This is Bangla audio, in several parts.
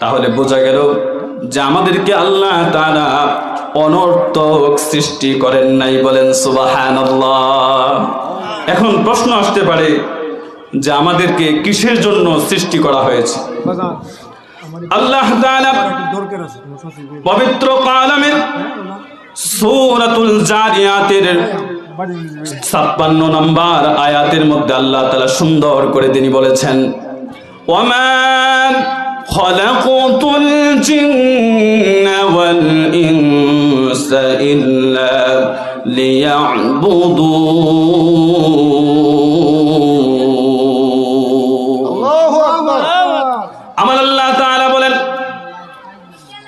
তাহলে বোঝা গেল যে আমাদেরকে আল্লাহ তারা অনর্থক সৃষ্টি করেন নাই বলেন সুবাহান এখন প্রশ্ন আসতে পারে যে আমাদেরকে কিসের জন্য সৃষ্টি করা হয়েছে? আল্লাহ পবিত্র কালামের সূরাতুল জারিয়াতের ছাপ্পান্ন নম্বর আয়াতের মধ্যে আল্লাহ তালা সুন্দর করে তিনি বলেছেন ওমান خلقت الجن والإنس إلا ليعبدون আমার আল্লাহ তাআলা বলেন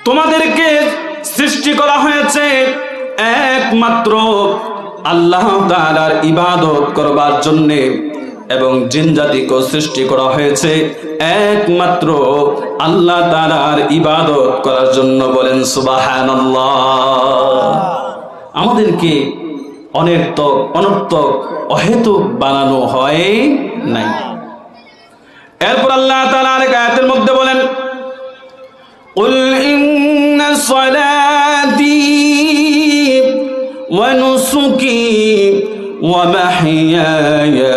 তোমাদেরকে সৃষ্টি করা হয়েছে একমাত্র আল্লাহ তাআলার ইবাদত করবার জন্যে এবং জিন জাতিকে সৃষ্টি করা হয়েছে একমাত্র আল্লাহ তাআলার ইবাদত করার জন্য বলেন সুবহানাল্লাহ আমাদেরকে অনর্থক অনর্থক অহেতুক বানানো হয় নাই এরপর আল্লাহ তাআলা আরেক আয়াতের মধ্যে বলেন قل إن صلاتي ونسكي ومحياي ومماتي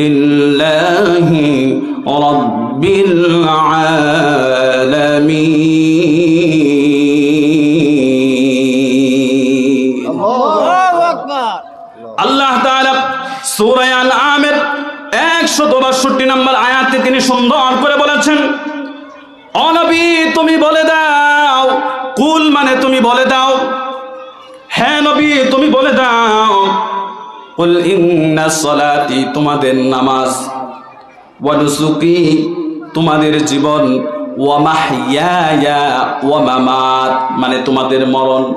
لله رب العالمين আল্লাহ তাআলা সূরা আল আমের 162 নম্বর আয়াতে তিনি সুন্দর করে বলেছেন ও নবী তুমি বলে দাও কুল মানে তুমি বলে দাও কুল সলাতি, তোমাদের নামাজ। ওয়ানুসুকি তোমাদের জীবন। ওয়া মাহইয়ায়া, ওয়া মামাত মানে তোমাদের মরণ।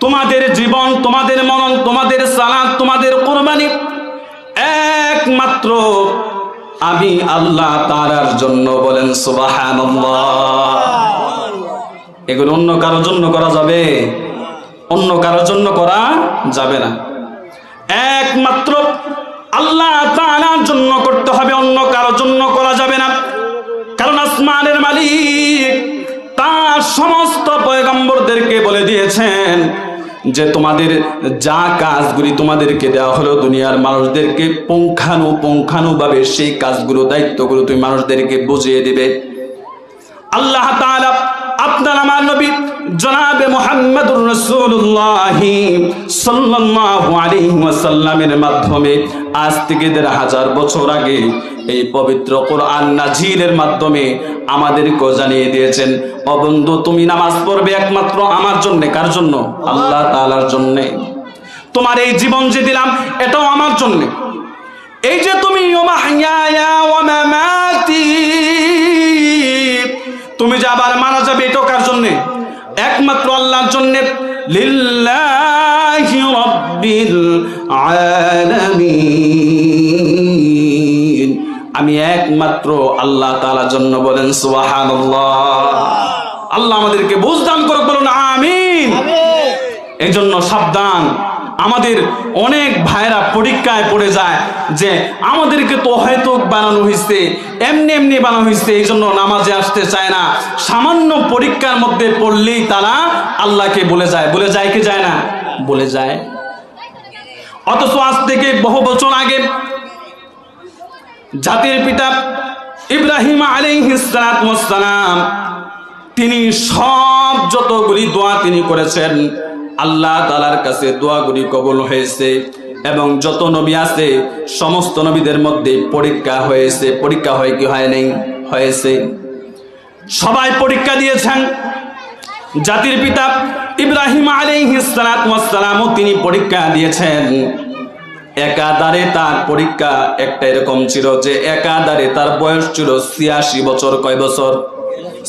তোমাদের জীবন, তোমাদের মরণ, তোমাদের সালাত, তোমাদের কোরবানি। একমাত্র আমি আল্লাহ তারার জন্য বলেন সুবহানাল্লাহ। এগুলো অন্য কারোর জন্য করা যাবে? অন্য কারোর জন্য করা যাবে না। একমাত্র আল্লাহ তাআলার জন্য করতে হবে, অন্য কারোর জন্য করা যাবে না। কারণ আসমানের মালিক তার সমস্ত পয়গম্বরদেরকে বলে দিয়েছেন যে, তোমাদের যা কাজগুলি তোমাদেরকে দেওয়া হলো দুনিয়ার মানুষদেরকে পুঙ্খানু পুঙ্খানুভাবে সেই কাজগুলো, দায়িত্বগুলো তুমি মানুষদেরকে বুঝিয়ে দিবে। আল্লাহ তাআলা আপনার আমার নবী জনাবে মুহাম্মদুর রাসূলুল্লাহ সাল্লাল্লাহু আলাইহি ওয়াসাল্লামের মাধ্যমে। আজ থেকে দেড় হাজার বছর আগে এই পবিত্র কোরআন নাজিলের মাধ্যমে আমাদেরকে জানিয়ে দিয়েছেন, ও বন্ধু, তুমি নামাজ পড়বে একমাত্র আমার জন্য, কার জন্য? আল্লাহ তাআলার জন্য। তোমার এই জীবন যে দিলাম, এটাও আমার জন্য। এই যে তুমি তুমি যে আবার মারা যাবে এটা কার জন্য? একমাত্র আল্লাহর জন্য লিল্লাহি রাব্বিল আলামিন। আমি একমাত্র আল্লাহ তাআলার জন্য বলেন সুবহানাল্লাহ। আল্লাহ আমাদেরকে বুঝদান করুক বলুন আমিন। এই জন্য সাবধান। আমাদের অনেক ভাইরা পরীক্ষায় পড়ে যায় যে আমাদেরকে তো হয়তো বানানো হয়েছে, এমনি এমনি বানানো হয়েছে, এই জন্য নামাজে আসতে চায় না। সামান্য পরীক্ষার মধ্যে পড়লেই তারা আল্লাহকে বলে যায়। বলে যায় কি যায় না? বলে যায়। অথচ আজ থেকে বহু বছর আগে জাতির পিতা ইব্রাহিম আলাইহিসসালাম তিনি সব যতগুলি দোয়া তিনি করেছেন আল্লাহ তালার কাছে দোয়াগুলি কবল হয়েছে এবং যত নবী আছে, সমস্ত নবীদের মধ্যে পরীক্ষা হয়েছে। পরীক্ষা হয় কি হয় নাই? হয়েছে। সবাই পরীক্ষা দিয়েছেন। জাতির পিতা ইব্রাহিম আলাইহিসসালামও তিনি পরীক্ষা দিয়েছেন। একাধারে তার পরীক্ষা একটা এরকম ছিল যে, একাধারে তার বয়স ছিল ছিয়াশি বছর। কয় বছর?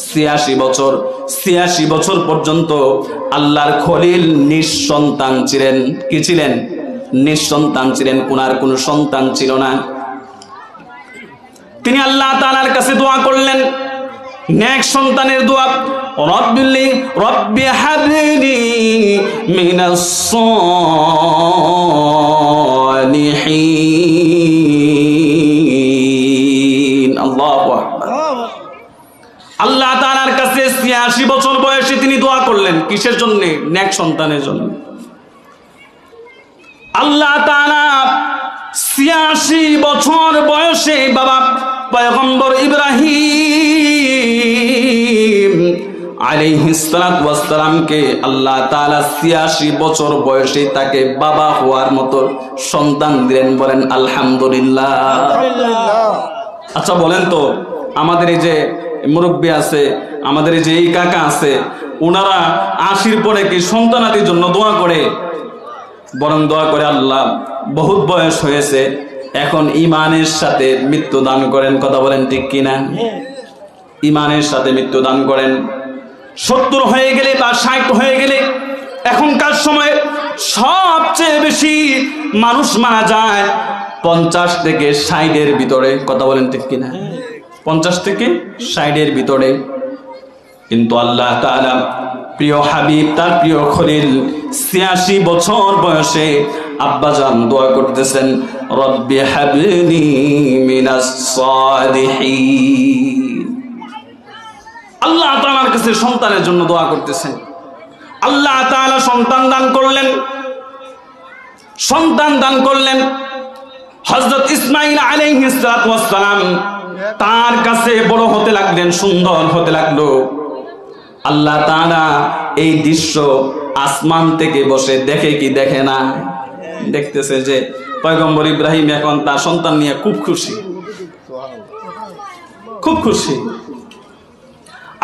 ছিয়াশি বছর ছিয়াশি বছর পর্যন্ত আল্লাহর খলিল নিঃসন্তান ছিলেন। কি ছিলেন? নিঃসন্তান ছিলেন, কোনার কোনো সন্তান ছিল না। তিনি আল্লাহ তাআলার কাছে দোয়া করলেন, নেক সন্তানের দোয়া রব্বিলি রব্বি হাবলি মিনাস সালিহিন। 86 বছর বয়সে তিনি দোয়া করলেন কিসের জন্য? নেক সন্তানের জন্য। আল্লাহ 86 বছর বয়সে বাবা পয়গম্বর ইব্রাহিম আলাইহিসসালামকে আল্লাহ তাআলা 86 বছর বয়সে তাকে বাবা হওয়ার মতো সন্তান দিলেন বলেন আলহামদুলিল্লাহ। আচ্ছা বলেন তো আমাদের এই যে মুরব্বী আছে, আমাদের যে এই কাকা আছে ওনারা আশির পরে কি সন্তানাদির জন্য দোয়া করে? বরং দোয়া করে আল্লাহ, বহুত বয়স হয়েছে, এখন ইমানের সাথে মৃত্যু দান করেন, কথা বলেন ঠিক কিনা? ইমানের সাথে মৃত্যু দান করেন। সত্তর হয়ে গেলে বা ষাট হয়ে গেলে, এখনকার সময় সবচেয়ে বেশি মানুষ মারা যায় পঞ্চাশ থেকে ষাটের ভিতরে, কথা বলেন ঠিক কিনা? পঞ্চাশ থেকে ষাটের ভিতরে। কিন্তু আল্লাহ তাআলা প্রিয় হাবিব, তার প্রিয় খলিল, ছিয়াশি বছর বয়সে আব্বা আব্বাজান দোয়া করতেছেন, রব্বি হাবলি মিনাস সালিহিন। আল্লাহ তাআলার কাছে সন্তানের জন্য দোয়া করতেছেন। আল্লাহ তাআলা সন্তান দান করলেন। সন্তান দান করলেন। হযরত ইসমাঈল আলাইহিস সালাম তার কাছে বড় হতে লাগলেন, সুন্দর হতে লাগল। আল্লাহ তাআলা এই দৃশ্য আসমান থেকে বসে দেখে কি দেখে না? দেখতেছে যে পয়গম্বর ইব্রাহিম এখন তার সন্তান নিয়ে খুব খুশি। খুব খুশি।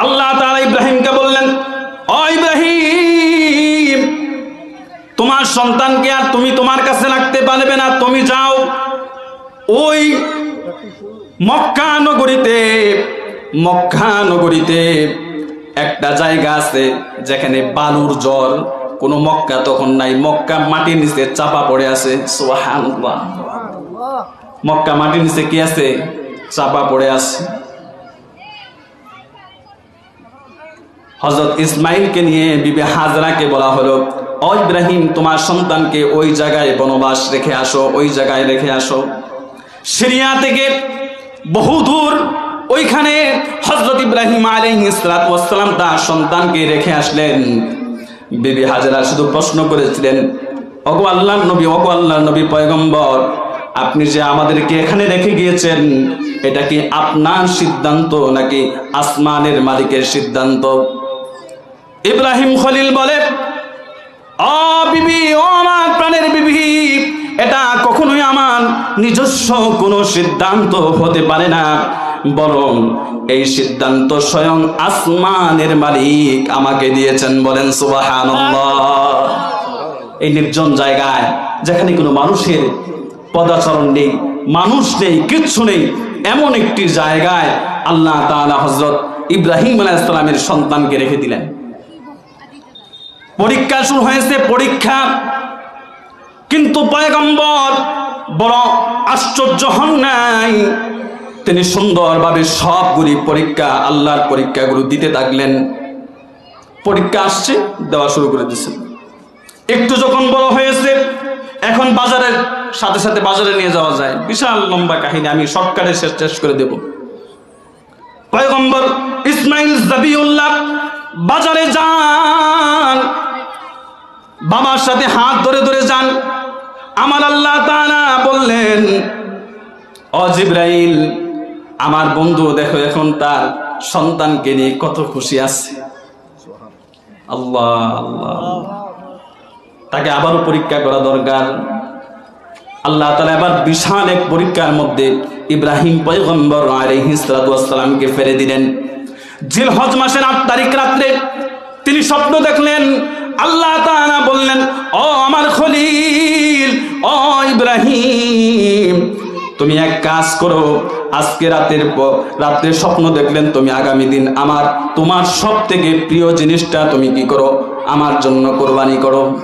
আল্লাহ তাআলা ইব্রাহিমকে বললেন ও ইব্রাহিম, তোমার সন্তানকে আর তুমি তোমার কাছে রাখতে পারবে না, তুমি যাও। ওই মক্কা নগরীতে মক্কা নগরীতে একটা জায়গা আছে যেখানে বালুর জ্বর কোনো মক্কা তখন নাই, মক্কা মাটির নিচে চাপা পড়ে আছে মক্কা মাটির নিচে কি আছে? চাপা পড়ে আছে। হজরত ইসমাইলকে নিয়ে বিবি হাজরাকে বলা হলো, ও ইব্রাহিম, তোমার সন্তানকে ওই জায়গায় বনবাস রেখে আসো, ওই জায়গায় রেখে আসো। সিরিয়া থেকে বহুদূর ওইখানে হজরত ইব্রাহিম আলাইহিসসালাম তার সন্তানকে রেখে আসলেন। বিবি হাজরা শুধু প্রশ্ন করেছিলেন অগো আল্লাহ নবী অগো আল্লাহ নবী পয়গম্বর, আপনি যে আমাদেরকে এখানে রেখে গিয়েছেন, এটা কি আপনার সিদ্ধান্ত নাকি আসমানের মালিকের সিদ্ধান্ত? ইব্রাহিম খলিল বলে ও বিবি, ও আমার প্রাণের বিবি এটা কখনোই আমার নিজস্ব কোনো সিদ্ধান্ত হতে পারে না। বরং এই সিদ্ধান্ত স্বয়ং আসমানের মালিক আমাকে দিয়েছেন বলেন, সুবহানাল্লাহ। এই নির্জন জায়গায় যেখানে কোনো মানুষের পদাচরণ নেই, মানুষ নেই, কিচ্ছু নেই, এমন একটি জায়গায় আল্লাহ তাআলা হজরত ইব্রাহিম আলাইহিস সালামের সন্তানকে রেখে দিলেন। পরীক্ষা শুরু হয়েছে, পরীক্ষা কিন্তু পয়গম্বর বড় আশ্চর্য হন নাই। তিনি সুন্দরভাবে সবগুলি পরীক্ষা, আল্লাহর পরীক্ষাগুলো দিতে থাকলেন। পরীক্ষা আসছে, দেওয়া শুরু করে দিয়েছেন একটু যখন বড় হয়েছে, এখন বাজারের সাথে সাথে বাজারে নিয়ে যাওয়া যায়। বিশাল লম্বা কাহিনী, আমি শর্টকাটে শেষ শেষ করে দেব। পয়গম্বর ইসমাইল জাবিউল্লাহ বাজারে যান। বাবার সাথে হাত ধরে ধরে যান। আমার আল্লাহ তাআলা বললেন ও জিব্রাইল, আমার বন্ধু, দেখো এখন তার সন্তানকে নিয়ে কত খুশি আছে। আল্লাহ আল্লাহ তাকে আবারও পরীক্ষা করা দরকার। আল্লাহ তালা এবার বিশাল এক পরীক্ষার মধ্যে ইব্রাহিম পয়গম্বর আলহিসালামকে ফেরে দিলেন। জিলহজ মাসের আট তারিখ রাত্রে তিনি স্বপ্ন দেখলেন আল্লাহ তাআলা বললেন, ও আমার খলিল, ও ইব্রাহিম, তুমি এক কাজ করো, আজকে রাতের প- রাত্রে স্বপ্ন দেখলেন তুমি আগামী দিন আমার, তোমার সব থেকে প্রিয় জিনিসটা তুমি কি করো? আমার জন্য কোরবানি করো।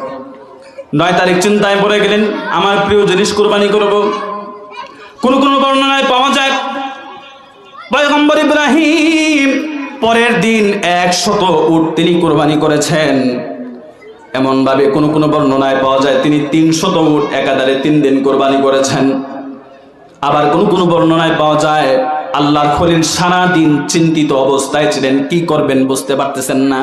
নয় তারিখ চিন্তায় পড়ে গেলেন, আমার প্রিয় জিনিস কোরবানি করব। কোন কোন বর্ণনায় পাওয়া যায়, পয়গম্বর ইব্রাহিম, পরের দিন একশত উট তিনি কোরবানি করেছেন। এমন ভাবে কোন কোন বর্ণনায় পাওয়া যায়, তিনি তিনশত উট একাধারে তিন দিন কোরবানি করেছেন। আবার কোন কোন বর্ণনায় পাওয়া যায়, আল্লাহর খলিল সারাদিন চিন্তিত অবস্থায় ছিলেন, কি করবেন বুঝতে পারতেছেন না।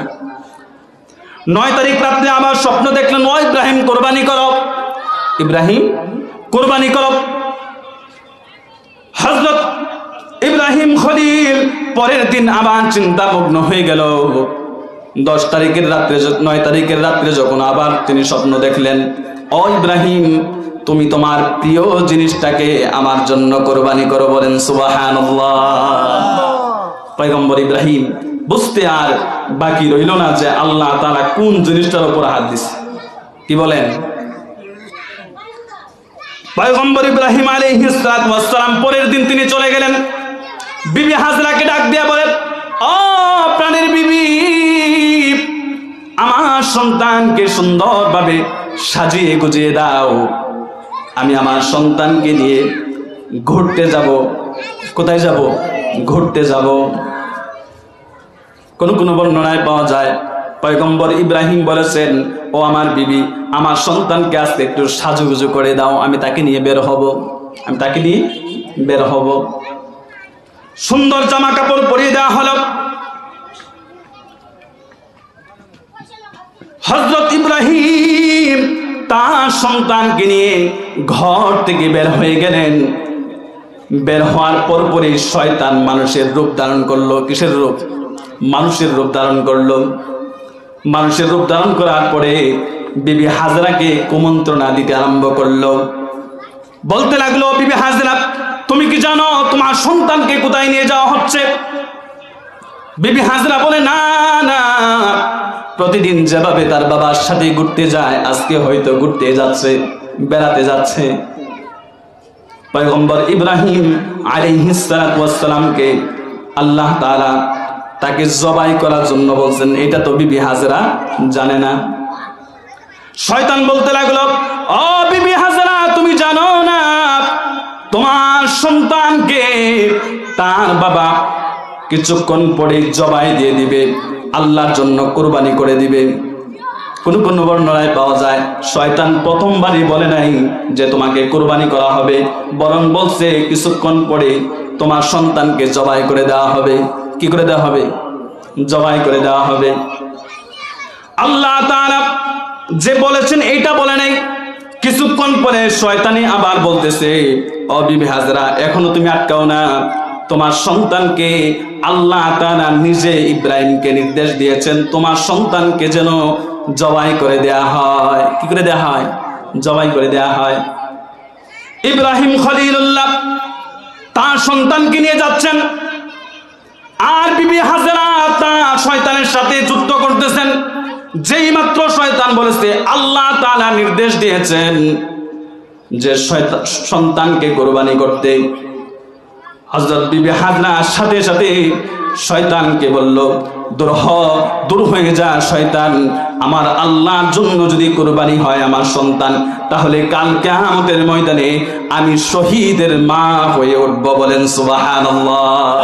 নয় তারিখ রাত্রে আবার স্বপ্ন দেখলেন, ও ইব্রাহিম, কোরবানি করো। ইব্রাহিম, কোরবানি করো। হজরত ইব্রাহিম খলিল পরের দিন আবার চিন্তামগ্ন হয়ে গেল। দশ তারিখের রাত্রে নয় তারিখের রাত্রে যখন আবার তিনি স্বপ্ন দেখলেন, ও ইব্রাহিম, তুমি তোমার প্রিয় জিনিসটাকে আমার জন্য কোরবানি করো বলেন সুবাহান পয়গম্বর ইব্রাহিম, বুঝতে আর বাকি রইল না যে আল্লাহ তারা কোন জিনিসটার উপর হাত দিছে। কি বলেন? পয়গম্বর ইব্রাহিম আলাইহিস সালাম পরের দিন তিনি চলে গেলেন। বিবি হাজরাকে ডাক দিয়া বলেন, ও সন্তানকে সুন্দরভাবে সাজিয়ে গুজিয়ে দাও। আমি আমার সন্তানকে নিয়ে ঘুরতে যাব। কোথায় যাব? ঘুরতে যাব। কোন কোন বর্ণনায় পাওয়া যায়, পয়গম্বর ইব্রাহিম বলেছেন, ও আমার বিবি, আমার সন্তানকে আজকে একটু সাজুগুজু করে দাও, আমি তাকে নিয়ে বের হব। আমি তাকে নিয়ে বের হব। সুন্দর জামা কাপড় পরিয়ে দেওয়া হলো। হজরত ইব্রাহিম তার সন্তানকে নিয়ে ঘর থেকে বের হয়ে গেলেন। বের হওয়ার পরপরই শয়তান মানুষের রূপ ধারণ করল। কিসের রূপ? মানুষের রূপ ধারণ করল। মানুষের রূপ ধারণ করার পরে বিবি হাজরাকে কুমন্ত্রণা দিতে আরম্ভ করল। বলতে লাগল, বিবি হাজরা, তুমি কি জানো তোমার সন্তানকে কোথায় নিয়ে যাওয়া হচ্ছে? বিবি হাজরা বলে, না না প্রতিদিন যেভাবে তার বাবার সাথে ঘুরতে যায়, আজকে হয়তো ঘুরতে যাচ্ছে, বেড়াতে যাচ্ছে। পয়গম্বর ইব্রাহিম আলিহিসালামকে আল্লাহ তাআলা তাকে জবাই করার জন্য বলছেন, এটা তো বিবি হাজরা জানে না। শয়তান বলতে লাগল, ও বিবি হাজরা, তুমি জানো না, তোমার সন্তানকে তার বাবা কিছুক্ষণ পরে জবাই দিয়ে দিবে। আল্লাহর জন্য কোরবানি করে দিবে। কোন কোন বর্ণনায় পাওয়া যায়, শয়তান প্রথমবারই বলে নাই যে তোমাকে কোরবানি করা হবে, বরং বলছে কিছুক্ষণ পরে তোমার সন্তানকে জবাই করে দেওয়া হবে। কি করে দেওয়া হবে? জবাই করে দেওয়া হবে। আল্লাহ তাআলা যে বলেছেন, এইটা বলে নাই। কিছুক্ষণ পরে শয়তানি আবার বলতেছে অবিবি হাজরা, এখনও তুমি আটকাও না। তোমার সন্তানকে আল্লাহ তাআলা নিজে ইব্রাহিমকে নির্দেশ দিয়েছেন, তোমার সন্তানকে যেন জবাই করে দেয়া হয়। কি করে দেয়া হয়? জবাই করে দেয়া হয়। ইব্রাহিম খলিলুল্লাহ তার সন্তানকে নিয়ে যাচ্ছেন। আর বিবি হাজরা তার শয়তানের সাথে যুদ্ধ করতেছেন। যেই মাত্র শয়তান বলেছে, আল্লাহ তাআলা নির্দেশ দিয়েছেন যে সন্তানকে কোরবানি করতে। হযরত বিবি হাজরার সাথে সাথে শয়তানকে বলল দূর হ দূর হয়ে যা শয়তান। আমার আল্লাহর জন্য যদি কোরবানি হয় আমার সন্তান তাহলে কাল কিয়ামতের ময়দানে আমি শহীদের মা হয়ে উঠব বলেন সুবহানাল্লাহ।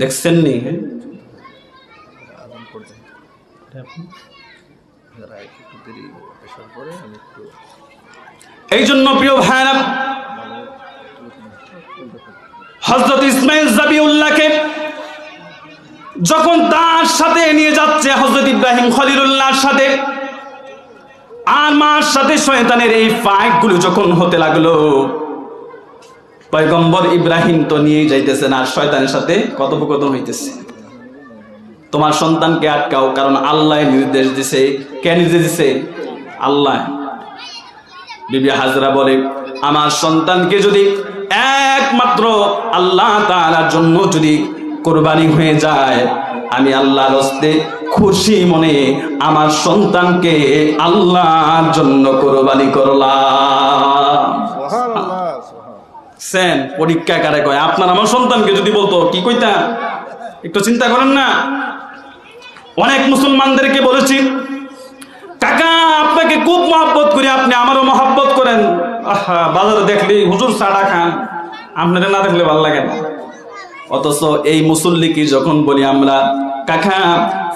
দেখছেন নি? এই জন্য প্রিয় ভাইরা হজরত ইসমাইল জাবিউল্লাহকে যখন তার সাথে নিয়ে যাচ্ছে হজরত ইব্রাহিম খলিলুল্লাহর সাথে, আর মার সাথে শয়তানের এই ফাইটগুলো যখন হতে লাগল, পয়গম্বর ইব্রাহিম তো নিয়েই যাইতেছেন আর শয়তানের সাথে কথোপকথন হইতেছে। তোমার সন্তানকে আটকাও, কারণ আল্লাহ নির্দেশ দিছে। কে নির্দেশ দিছে? আল্লাহ। বিবি হাজরা বলে আমার সন্তানকে যদি একমাত্র আল্লাহ তাআলার জন্য যদি কোরবানি হয়ে যায় আমি আল্লাহর হস্তে খুশি মনে আমার সন্তানকে আল্লাহর জন্য কোরবানি করলাম। সেন পরীক্ষা কারে কয়? আপনার আমার সন্তানকে যদি বলতো কি কইতা একটু চিন্তা করেন না। অনেক মুসলমানদেরকে বলেছি কাকা আপনাকে খুব মহব্বত করি আপনি আমারও মহব্বত করেন। বাজারে দেখলে হুজুর সাড়া খান আপনারা না দেখলে ভালো লাগে না। অথচ এই মুসল্লিকে যখন বলি আমরা, কাকা,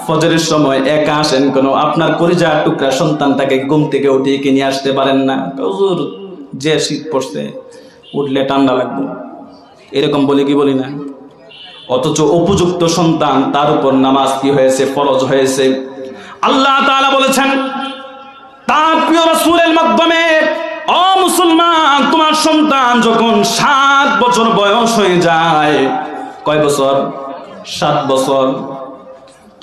ফজরের সময় একা আসেন কেন? আপনার করিজা টুকরা সন্তানটাকে ঘুম থেকে উঠিয়ে কি নিয়ে আসতে পারেন না? হুজুর, যে শীত পড়ছে, উঠলে ঠান্ডা লাগবে। এরকম বলি কি বলি না? অথচ উপযুক্ত সন্তান, তার উপর নামাজ কি হয়েছে, ফরজ হয়েছে? আল্লাহ তাআলা বলেছেন, তার প্রিয় রাসূলের মাধ্যমে ও মুসলমান তোমার সন্তান যখন সাত বছর বয়স হয়ে যায় কয় বছর? সাত বছর।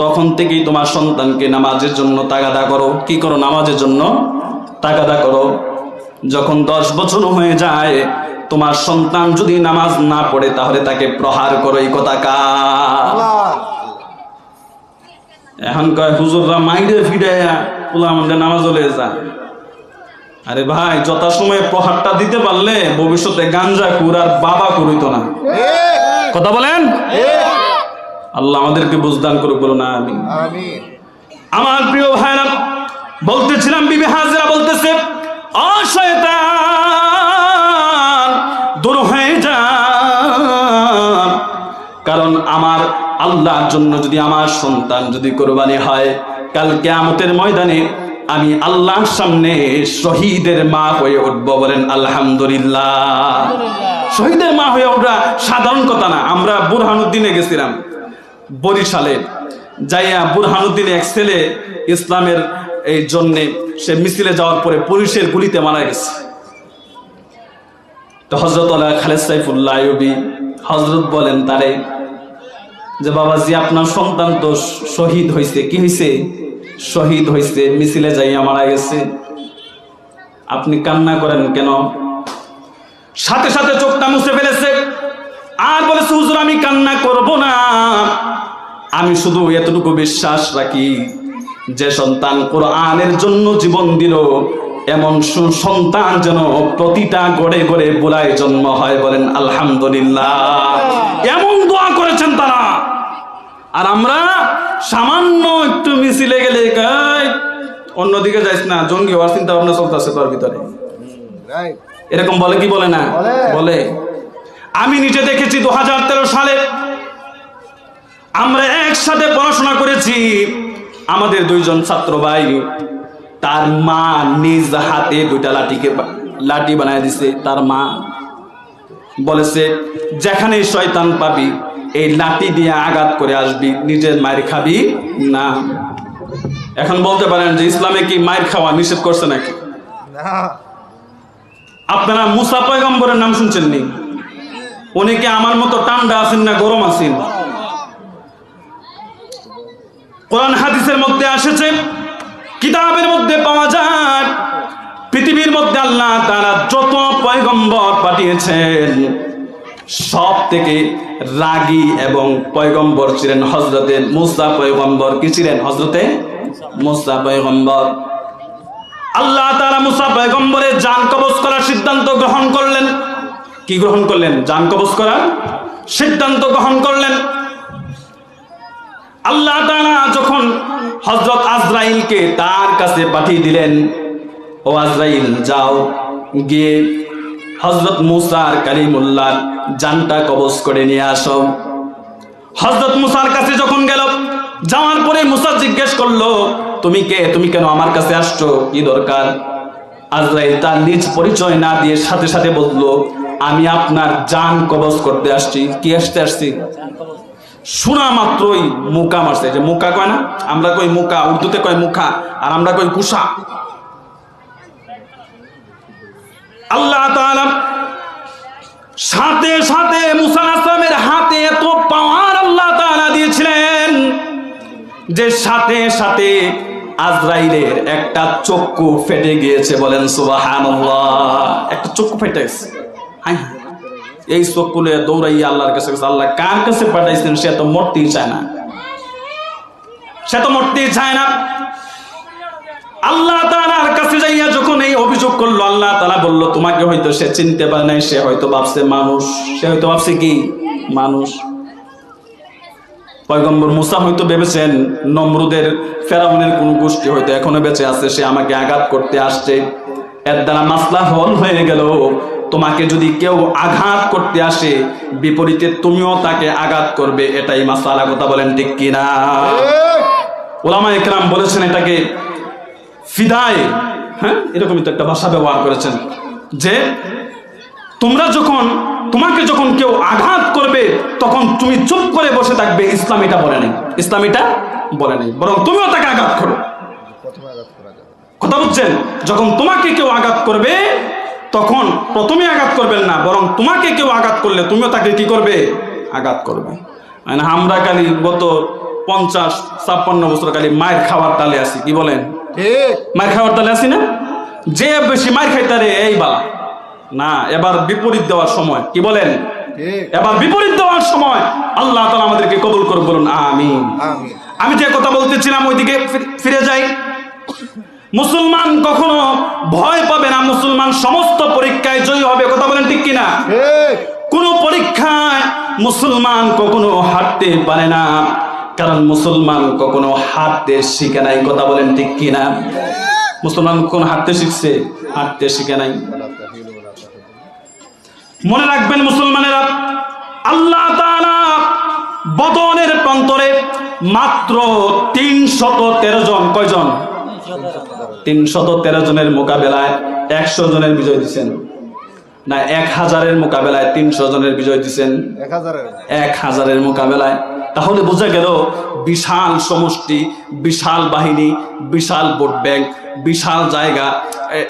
তখন থেকেই তোমার সন্তানকে নামাজের জন্য তাগাদা করো। কি করো? নামাজের জন্য তাগাদা করো। যখন দশ বছর হয়ে যায় তোমার সন্তান যদি নামাজ না পড়ে তাহলে তাকে প্রহার করো। এই কথা কা এখন কয় হুজুররা মাইরে ফিরে পোলা আমাদের নামাজ চলে যায়। আরে ভাই যথাসময়ে প্রহারটা দিতে পারলে ভবিষ্যতে গাঞ্জা কুর আর বাবা কুরিত না। কথা বলেন? আল্লাহ আমাদেরকে বুঝদান করুক বলো না আমি আমার প্রিয় ভাইরা বলতেছিলাম বিবি হাজরা বলতেছে "ও শয়তান দূর হয়ে যা। কারণ আমার আল্লাহর জন্য যদি আমার সন্তান যদি কোরবানি হয় কাল কেয়ামতের ময়দানে আমি আল্লাহর সামনে শহীদের মা হয়ে উঠবো বলেন আলহামদুলিল্লাহ। শহীদের মা হয়ে ওঠা সাধারণ কথা না আমরা বুরহানুদ্দিনে গেছিলাম বরিশালে। যাইয়া বুরহানুদ্দিন এক ছেলে ইসলামের এই জন্যে সে মিছিলে যাওয়ার পরে পুলিশের গুলিতে মারা গেছে। তো হজরত আল্লাহ খালেদ সাইফুল্লাহ হজরত বলেন তারে যে বাবাজি আপনার সন্তান তো শহীদ হয়েছে কি হয়েছে শহীদ হয়েছে মিছিলে যাইয়া মারা গেছে। আপনি কান্না করেন কেন? সাথে সাথে চোখটা মুছে ফেলেছে। আর বলেছে হুজুর আমি কান্না করব না। আমি শুধু এতটুকু বিশ্বাস রাখি যে সন্তান কোরআনের জন্য জীবন দিল। এমন সুসন্তান যেন প্রতিটা গড়ে গড়ে বোলায় জন্ম হয় বলেন আলহামদুলিল্লাহ। এমন দোয়া করেছেন তারা। আর আমরা সামান্য একটু মিছিলে গেলে কই, অন্যদিকে যাইস না জঙ্গি হওয়ার চিন্তা ভাবনা চলতেছে তোর ভিতরে। এরকম বলে কি বলে না? বলে। বলে। আমি নিজে দেখেছি দু হাজার তেরো সালে আমরা একসাথে পড়াশোনা করেছি আমাদের দুইজন ছাত্র ভাই তার মা নিজ হাতে দুইটা লাঠিকে লাঠি বানায় দিছে তার মা বলেছে যেখানে শয়তান পাবি এই লাঠি দিয়ে আঘাত করে আসবি নিজের মায়ের খাবি? না। এখন বলতে পারেন যে ইসলামে কি মায়ের খাওয়া নিষেধ করছে নাকি? আপনারা মুসা পয়গম্বরের নাম শুনছেন নি উনি কি আমার মতো ঠান্ডা আছেন না গরম আছেন? কোরআন হাদিসের মধ্যে আসেছে কিতাবের মধ্যে পাওয়া যায় পৃথিবীর মধ্যে আল্লাহ তারা যত পয়গম্বর পাঠিয়েছেন সব থেকে রাগী এবং পয়গম্বর ছিলেন হজরতে মুসা পয়গম্বর। কি ছিলেন হজরতে মুসা পয়গম্বর। আল্লাহ তারা মুসা পয়গম্বরের জান কবজ করার সিদ্ধান্ত গ্রহণ করলেন। কি গ্রহণ করলেন? জান কবজ করার সিদ্ধান্ত গ্রহণ করলেন। আল্লাহ তাআলা যখন হজরত আজরাইলকে তার কাছে পাঠিয়ে দিলেন, ও আজরাইল, যাও, গিয়ে হযরত মুসা আর কালিমুল্লাহ জানটা কবজ করে নিয়ে আসো। হযরত মুসার কাছে যখন গেল, যাওয়ার পরে মুসা জিজ্ঞেস করল, তুমি কে? তুমি কেন আমার কাছে আসছো? কি দরকার? আজরাইল তার নিজ পরিচয় না দিয়ে সাথে সাথে বলল, আমি আপনার জান কবজ করতে আসছি। কি আসতে আসছি? শোনা মাত্রই মুকা মারছে। যে মুকা কয় না? আমরা কই মুকা, উর্দুতে কয় মুখা, আর আমরা কই কুসা আল্লাহ সাথে সাথে মুসা আসলামের হাতে এত পাওয়ার আল্লাহ তাআলা দিয়েছিলেন যে সাথে সাথে আজরাইলের একটা চক্ষু ফেটে গিয়েছে বলেন সুবহানাল্লাহ। একটা চক্ষু ফেটে গেছে। এই চক্ষুলে দৌড়াইয়া আল্লাহর কাছে আল্লাহ কার কাছে পাঠাইছেন? সে তো মরতেই চায় না। সে তো মরতেই চায় না। আল্লাহ তাআলার কাছে যাইয়া যখন এই অভিযোগ করল আল্লাহ তাআলা বলল তোমাকে হয়তো সে চিনতে পারে নাই সে হয়তো ভাবছে মানুষ। সে হয়তো ভাবছে কি? মানুষ। পয়গম্বর মুসা হয়তো ভেবেছেন নমরুদের ফেরাউনের কোন গোষ্ঠী হয়তো এখনও বেঁচে আছে সে আমাকে আঘাত করতে আসছে। এর দ্বারা মাসলা হল হয়ে গেল তোমাকে যদি কেউ আঘাত করতে আসে বিপরীতে তুমিও তাকে আঘাত করবে। এটাই মাসালা কথা বলেন ঠিক কিনা? ওলামা একরাম বলেছেন এটাকে ফিদায় হ্যাঁ? এরকমই তো একটা ভাষা ব্যবহার করেছেন। যে তোমরা যখন, তোমাকে যখন কেউ আঘাত করবে, তখন তুমি চুপ করে বসে থাকবে, ইসলাম এটা বলে নেই। ইসলাম এটা বলে নেই। বরং তুমিও তাকে আঘাত করো। কথা বুঝছেন? যখন তোমাকে কেউ আঘাত করবে, তখন প্রথমে আঘাত করবেন না, বরং তোমাকে কেউ আঘাত করলে তুমিও তাকে কি করবে? আঘাত করবে। মানে আমরা খালি গত পঞ্চাশ, ছাপ্পান্ন বছর খালি মায়ের খাওয়ার তালে আছি, কি বলেন? মায়ের খাওয়ার তালে আছি না? যে বেশি মায়ের খাইতারে এই বালা। না এবার বিপরীত দেওয়ার সময় কি বলেন? এবার বিপরীত দেওয়ার সময় আল্লাহ তালা আমাদেরকে কবুল করুন বলুন আমি আমি যে কথা বলতেছিলাম ওইদিকে ফির- ফিরে যাই। মুসলমান কখনো ভয় পাবে না মুসলমান সমস্ত পরীক্ষায় জয়ী হবে কথা বলেন ঠিক কিনা? কোন পরীক্ষায় মুসলমান কখনো হারতে পারে না। কারণ মুসলমান কখনো হারতে শিখে নাই কথা বলেন ঠিক কিনা? মুসলমান কোন হারতে শিখছে? হারতে শিখে নাই। মনে রাখবেন মুসলমানেরা আল্লাহ বদনের প্রান্তরে মাত্র তিনশত তেরো জন কয়জন? তিনশত তেরো জনের মোকাবেলায় একশো জনের বিজয় দিচ্ছেন না এক হাজারের মোকাবেলায় তিনশো জনের বিজয় দিচ্ছেন এক হাজারের মোকাবেলায় তাহলে বোঝা গেল বিশাল সমষ্টি, বিশাল বাহিনী, বিশাল ভোট ব্যাংক, বিশাল জায়গা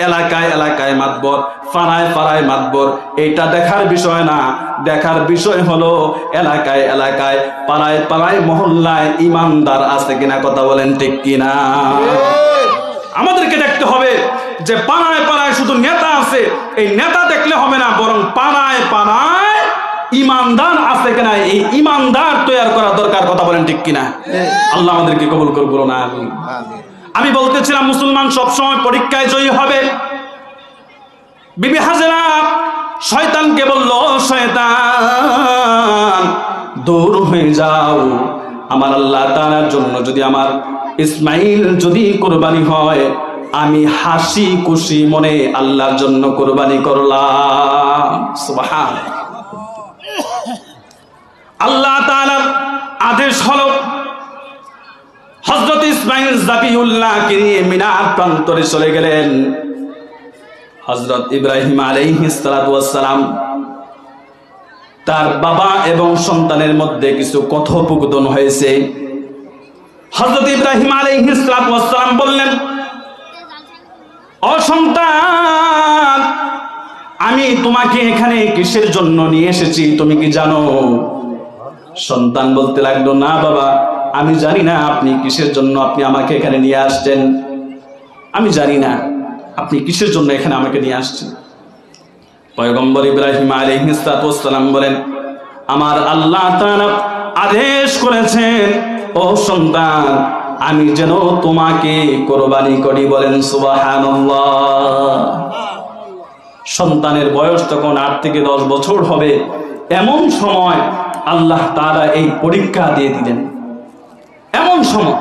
এলাকায় এলাকায় মাতবর, পাড়ায় পাড়ায় মাতবর। এটা দেখার বিষয় না। দেখার বিষয় হলো এলাকায় এলাকায়, পাড়ায় পাড়ায় মহল্লায় ইমানদার আছে কিনা কথা বলেন ঠিক কিনা? আমাদেরকে দেখতে হবে যে পাড়ায় পাড়ায় শুধু নেতা আছে। এই নেতা দেখলে হবে না, বরং পাড়ায় পাড়ায় ইমানদার আছে কিনা? এই ইমানদার তৈরি করা দরকার কথা বলেন ঠিক কিনা? আল্লাহ আমাদেরকে কবুল করব না আমি বলতেছিলাম মুসলমান সবসময় পরীক্ষায় জয়ী হবে। বিবি হাজরা শয়তানকে বলল শয়তান দূর হয়ে যাও। আমার আল্লাহ তাআলার জন্য যদি আমার ইসমাইল যদি কোরবানি হয় আমি হাসি খুশি মনে আল্লাহর জন্য কোরবানি করলাম। সুবহান আল্লাহ তাআলার আদেশ হলো হজরত ইসমাইল জাবিউল্লাহকে নিয়ে মিনার প্রান্তরে চলে গেলেন। হজরত ইব্রাহিম আলাইহিসসালাম তার বাবা এবং সন্তানের মধ্যে কিছু কথোপকথন হয়েছে। হজরত ইব্রাহিম আলাইহিসসালাম বললেন অসন্তান আমি তোমাকে এখানে কিসের জন্য নিয়ে এসেছি তুমি কি জানো? সন্তান বলতে লাগল, না বাবা, আমি জানি না আপনি কিসের জন্য আপনি আমাকে এখানে নিয়ে আসছেন। আমি জানি না আপনি কিসের জন্য এখানে আমাকে নিয়ে আসছেন। পয়গম্বর ইব্রাহিম আলাইহিসসালাম বলেন, আমার আল্লাহ আদেশ করেছেন, ও সন্তান, আমি যেন তোমাকে কোরবানি করি বলেন, সুবহানাল্লাহ। সন্তানের বয়স তখন আট থেকে দশ বছর হবে, এমন সময় আল্লাহ তারা এই পরীক্ষা দিয়ে দিলেন। এমন সময়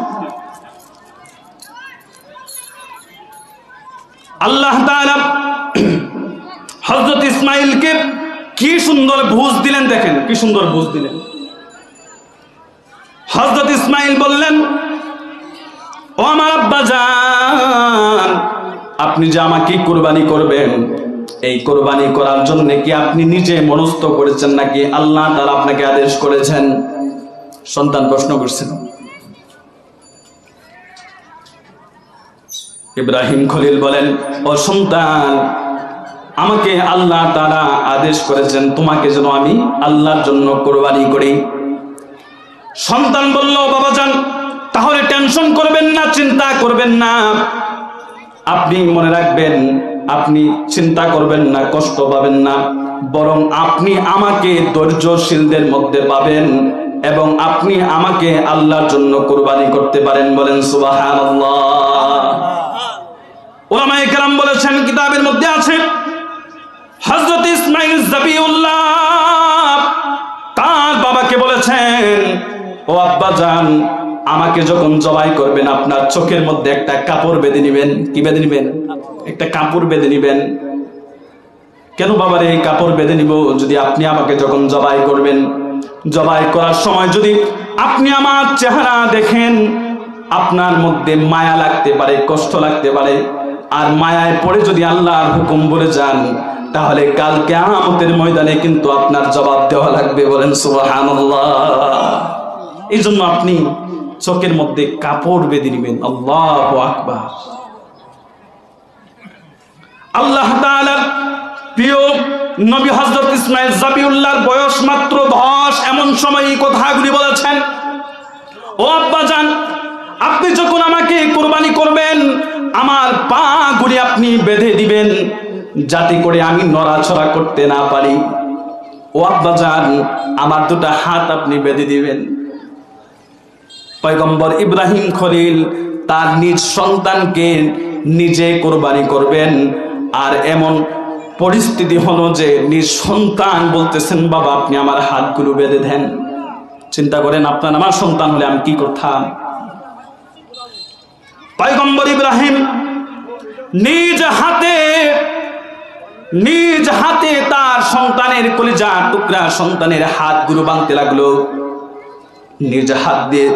আল্লাহ তাআলা হজরত ইসমাইলকে কি সুন্দর বুঝ দিলেন দেখেন, কি সুন্দর বুঝ দিলেন। হজরত ইসমাইল বললেন, ও আমার আব্বা যান আপনি যে আমাকে কোরবানি করবেন এই কোরবানি করার জন্য কি আপনি নিজে মনস্থ করেছেন নাকি আল্লাহ তাআলা আপনাকে আদেশ করেছেন? সন্তান প্রশ্ন করছেন ইব্রাহিম খলিল বলেন, ও সন্তান, আমাকে আল্লাহ তারা আদেশ করেছেন তোমাকে যেন আমি আল্লাহর জন্য কোরবানি করি। সন্তান বলল, বাবা যান তাহলে টেনশন করবেন না, চিন্তা করবেন না। আপনি মনে রাখবেন আপনি চিন্তা করবেন না, কষ্ট পাবেন না। বরং আপনি আমাকে ধৈর্যশীলদের মধ্যে পাবেন এবং আপনি আমাকে আল্লাহর জন্য কোরবানি করতে পারেন বলেন কেরাম বলেছেন, কিতাবের মধ্যে আছে, হযরত ইসমাইল জাবিউল্লাহ তার বাবাকে বলেছেন, ও আব্বা জান আমাকে যখন জবাই করবেন, আপনার চোখের মধ্যে একটা কাপড় বেঁধে নিবেন। কি বেঁধে নিবেন? একটা কাপড় বেঁধে নিবেন। কেন বাবার এই কাপড় বেঁধে নিব? যদি আপনি আমাকে যখন জবাই করবেন, জবাই করার সময় যদি আপনি আমার চেহারা দেখেন, আপনার মধ্যে মায়া লাগতে পারে, কষ্ট লাগতে পারে। আর মায়ায় পড়ে যদি আল্লাহর হুকুম বলে যান, তাহলে কাল কেয়ামতের ময়দানে কিন্তু আপনার জবাব দেওয়া লাগবে। বলেন, সুবহানাল্লাহ। এই জন্য আপনি চোখের মধ্যে কাপড় বেঁধে নেবেন। আল্লাহ আকবার। আল্লাহ প্রিয় নবী হযরত ইসমাইল জাবিউল্লাহর বয়স মাত্র 10 এমন সময় এই কথাগুলি বলেছেন, ও আব্বাজান, আপনি যখন আমাকে কোরবানি করবেন, আমার পা গুলি আপনি বেঁধে দিবেন, যাতে করে আমি নড়াছড়া করতে না পারি। ও আব্বাজান, আমার দুটা হাত আপনি বেঁধে দিবেন। পয়গম্বর ইব্রাহিম খলিল তার নিজ সন্তানকে নিজে কোরবানি করবেন। আর এমন পরিস্থিতি হলো যে নিজ সন্তান বলতেছেন, বাবা, আপনি আমার হাতগুলো বেঁধে দেন। চিন্তা করেন, আপনার আমার সন্তান হলে আমি কি করতাম? পয়গম্বর ইব্রাহিম নিজ হাতে নিজ হাতে তার সন্তানের কলিজা টুকরা সন্তানের হাতগুলো বাঁধতে লাগল। নিজ হাত দিয়ে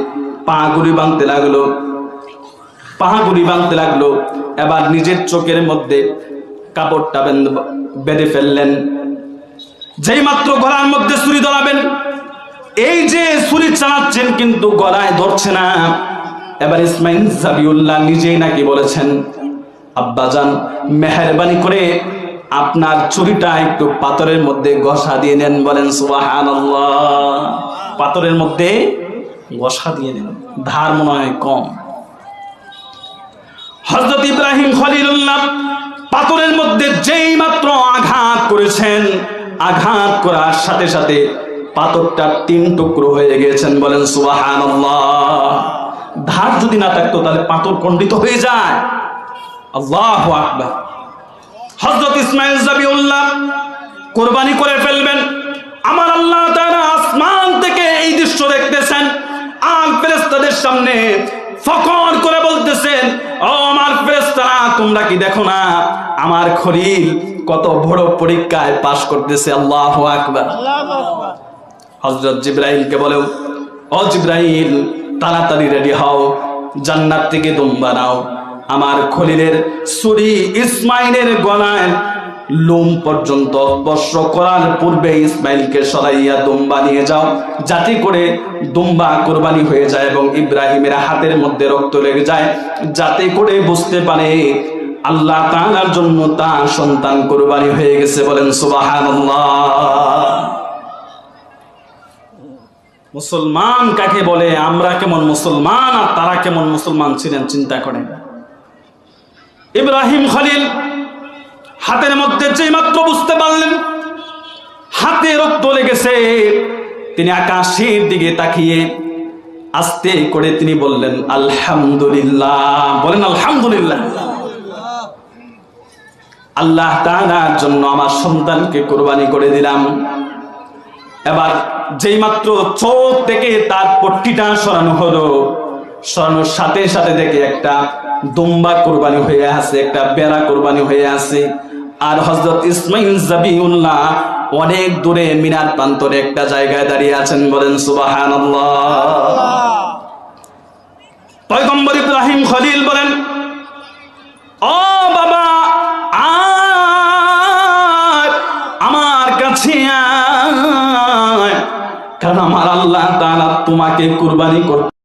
পা গুলি বাঁধতে লাগল। পা গুলি বাঁধতে লাগল। এবার নিজের চোখের মধ্যে কাপড়টা বেঁধে- ফেললেন। যেই মাত্র গলার মধ্যে ছুরি ধরাবেন, এই যে ছুরি চালাচ্ছেন কিন্তু গলায় ধরছে না। এবার ইসমাইল জাবিউল্লাহ নিজেই নাকি বলেছেন আব্বাজান মেহরবানি করে আপনার ছুরিটা একটু পাথরের মধ্যে ঘষা দিয়ে নেন বলেন, সুবহানাল্লাহ। পাথরের মধ্যে ঘষা দিয়ে নেন ধার মনে হয় কম। হজরত ইব্রাহিম খলিলুল্লাহ পাথরের মধ্যে যেই মাত্র আঘাত করেছেন, আঘাত করার সাথে সাথে পাথরটা তিন টুকরো হয়ে গেছেন বলেন, সুবহানাল্লাহ। ধার যদি না থাকতো, তাহলে পাথর খণ্ডিত হয়ে যায়। আল্লাহ আকবার। হজরত ইসমাইল জাবিউল্লাহ কোরবানি করে ফেলবেন। আমার আল্লাহ তাআলা আসমান থেকে এই দৃশ্য দেখতেছেন আর ফেরেশতাদের সামনে ফকর করে বলতেছেন ও আমার ফেরেশতারা তোমরা কি দেখো না? আমার খলিল কত বড় পরীক্ষায় পাশ করতেছে আল্লাহু আকবার। হজরত জিব্রাইলকে বলেও ও জিব্রাইল তাড়াতাড়ি রেডি হও জান্নাত থেকে দুম্বা নাও। আমার খলিলের সুরি ইসমাইলের গলায় লোম পর্যন্ত স্পর্শ করার পূর্বে ইসমাইলকে সরাইয়া দুম্বা নিয়ে যাও। যাতে করে দুম্বা কোরবানি হয়ে যায় এবং ইব্রাহিমের হাতের মধ্যে রক্ত লেগে যায়। যাতে করে বুঝতে পারে আল্লাহ তাআলার জন্য তার সন্তান কোরবানি হয়ে গেছে বলেন সুবহানাল্লাহ। মুসলমান কাকে বলে? আমরা কেমন মুসলমান আর তারা কেমন মুসলমান ছিলেন চিন্তা করেন। ইব্রাহিম খলিল হাতের মধ্যে যেই মাত্র বুঝতে পারলেন, হাতে রক্ত লেগেছে। তিনি আকাশের দিকে তাকিয়ে আস্তে করে তিনি বললেন, আলহামদুলিল্লাহ। বলেন, আলহামদুলিল্লাহ। আল্লাহ তাআলার জন্য আমার সন্তানকে কোরবানি করে দিলাম। এবার যেই মাত্র চোখ থেকে তার পট্টিটা সরানো হলো, সরানোর সাথে সাথে দেখে একটা দুম্বা কোরবানি হয়ে আছে, একটা বেড়া কোরবানি হয়ে আছে। আর হজরত ইসমাইল জাবিউল্লাহ অনেক দূরে মিনার প্রান্তরে একটা জায়গায় দাঁড়িয়ে আছেন বলেন, সুবহানাল্লাহ। পয়গম্বর ইব্রাহিম খলিল বলেন, ও বাবা আর আমার কাছে কারণ আমার আল্লাহ তাআলা তোমাকে কুরবানি করতে